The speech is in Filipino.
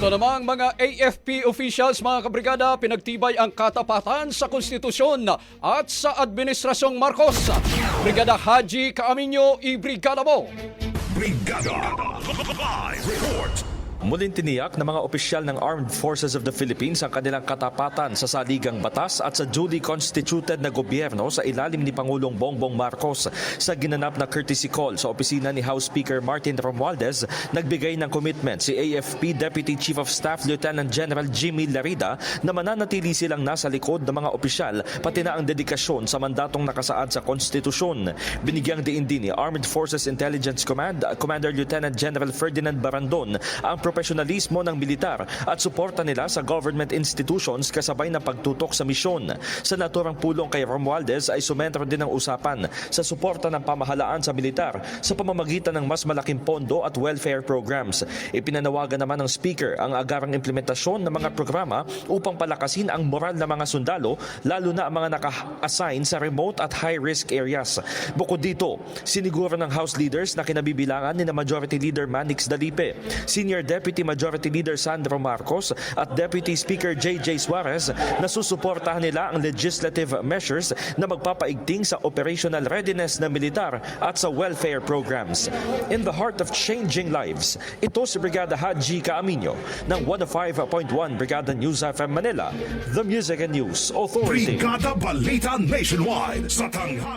Ito namang mga AFP officials mga kabrigada pinagtibay ang katapatan sa konstitusyon at sa Administrasyong Marcos. Brigada Haji Kaaminyo, i-brigada mo! Brigada Live Report Muling tiniyak ng mga opisyal ng Armed Forces of the Philippines ang kanilang katapatan sa saligang batas at sa duly constituted na gobyerno sa ilalim ni Pangulong Bongbong Marcos. Sa ginanap na courtesy call sa opisina ni House Speaker Martin Romualdez, nagbigay ng commitment si AFP Deputy Chief of Staff Lieutenant General Jimmy Larida na mananatili silang nasa likod ng mga opisyal pati na ang dedikasyon sa mandatong nakasaad sa konstitusyon. Binigyang diin din ni Armed Forces Intelligence Command Commander Lieutenant General Ferdinand Barandon ang profesionalismo ng militar at suporta nila sa government institutions kasabay ng pagtutok sa misyon. Sa naturang pulong kay Romualdez ay sumentro din ang usapan sa suporta ng pamahalaan sa militar sa pamamagitan ng mas malaking pondo at welfare programs. Ipinanawagan naman ng speaker ang agarang implementasyon ng mga programa upang palakasin ang moral ng mga sundalo lalo na ang mga naka-assign sa remote at high-risk areas. Bukod dito, siniguro ng House leaders na kinabibilangan ni na Majority Leader Manix Dalipe, Senior Deputy Majority Leader Sandro Marcos at Deputy Speaker J.J. Suarez na susuportahan nila ang legislative measures na magpapaigting sa operational readiness ng militar at sa welfare programs. In the heart of changing lives, ito si Brigada Haji Kaaminyo ng 105.1 Brigada News FM Manila, the Music and News Authority. Brigada Balita Nationwide sa tanghali